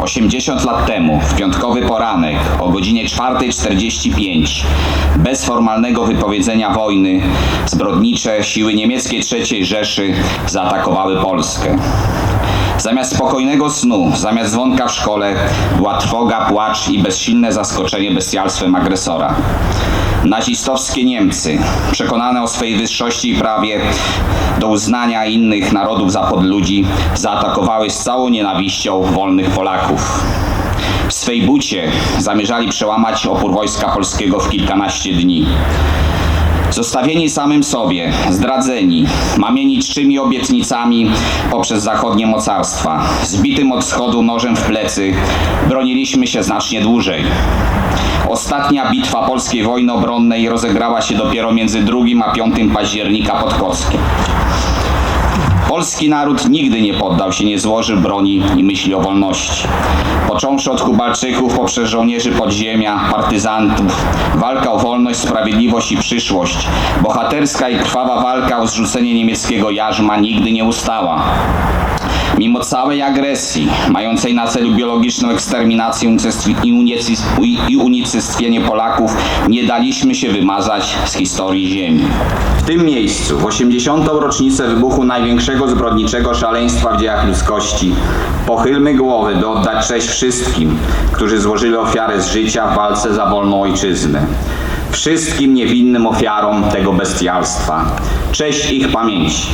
80 lat temu, w piątkowy poranek o godzinie 4.45, bez formalnego wypowiedzenia wojny, zbrodnicze siły niemieckie III Rzeszy zaatakowały Polskę. Zamiast spokojnego snu, zamiast dzwonka w szkole, była trwoga, płacz i bezsilne zaskoczenie bestialstwem agresora. Nazistowskie Niemcy, przekonane o swej wyższości i prawie do uznania innych narodów za podludzi, zaatakowały z całą nienawiścią wolnych Polaków. W swej bucie zamierzali przełamać opór wojska polskiego w kilkanaście dni. Zostawieni samym sobie, zdradzeni, mamieni czczymi obietnicami poprzez zachodnie mocarstwa, zbitym od wschodu nożem w plecy, broniliśmy się znacznie dłużej. Ostatnia bitwa polskiej wojny obronnej rozegrała się dopiero między 2 a 5 października pod Kockiem. Polski naród nigdy nie poddał się, nie złożył broni i myśli o wolności. Począwszy od Kubalczyków, poprzez żołnierzy podziemia, partyzantów, walka o wolność, sprawiedliwość i przyszłość, bohaterska i krwawa walka o zrzucenie niemieckiego jarzma nigdy nie ustała. Mimo całej agresji, mającej na celu biologiczną eksterminację i unicestwienie Polaków, nie daliśmy się wymazać z historii Ziemi. W tym miejscu, w 80. rocznicę wybuchu największego zbrodniczego szaleństwa w dziejach ludzkości, pochylmy głowy, by oddać cześć wszystkim, którzy złożyli ofiarę z życia w walce za wolną ojczyznę. Wszystkim niewinnym ofiarom tego bestialstwa. Cześć ich pamięci.